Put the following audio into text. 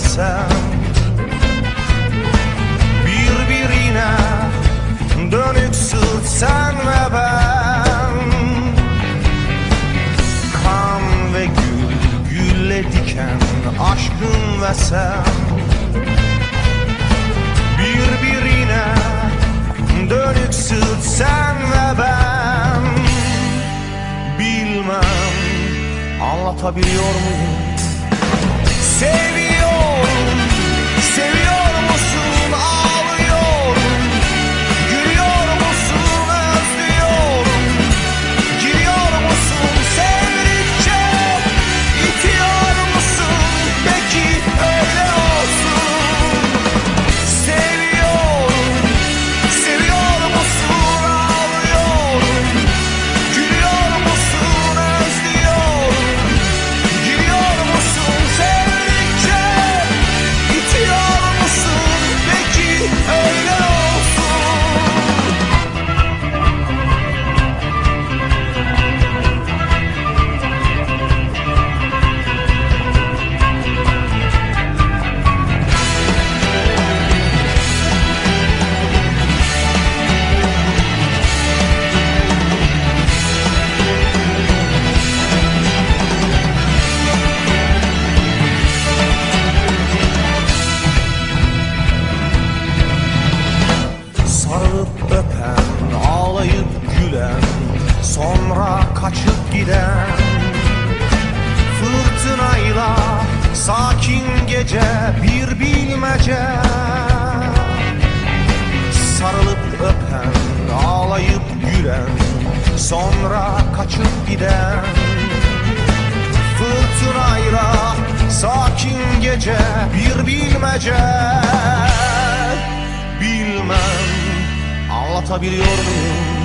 sen Birbirine dönük sırt sen ve ben Kan ve gül, gülle diken aşkın ve sen Birbirine dönük sırt sen ve ben Bilmem anlatabiliyor muyum? Savior. Öpen, ağlayıp gülen Sonra kaçıp giden. Fırtınayla sakin gece bir bilmece. Sarılıp öpen, ağlayıp gülen Sonra kaçıp giden. Fırtınayla sakin gece bir bilmece. Bilmem anlatabiliyor muyum?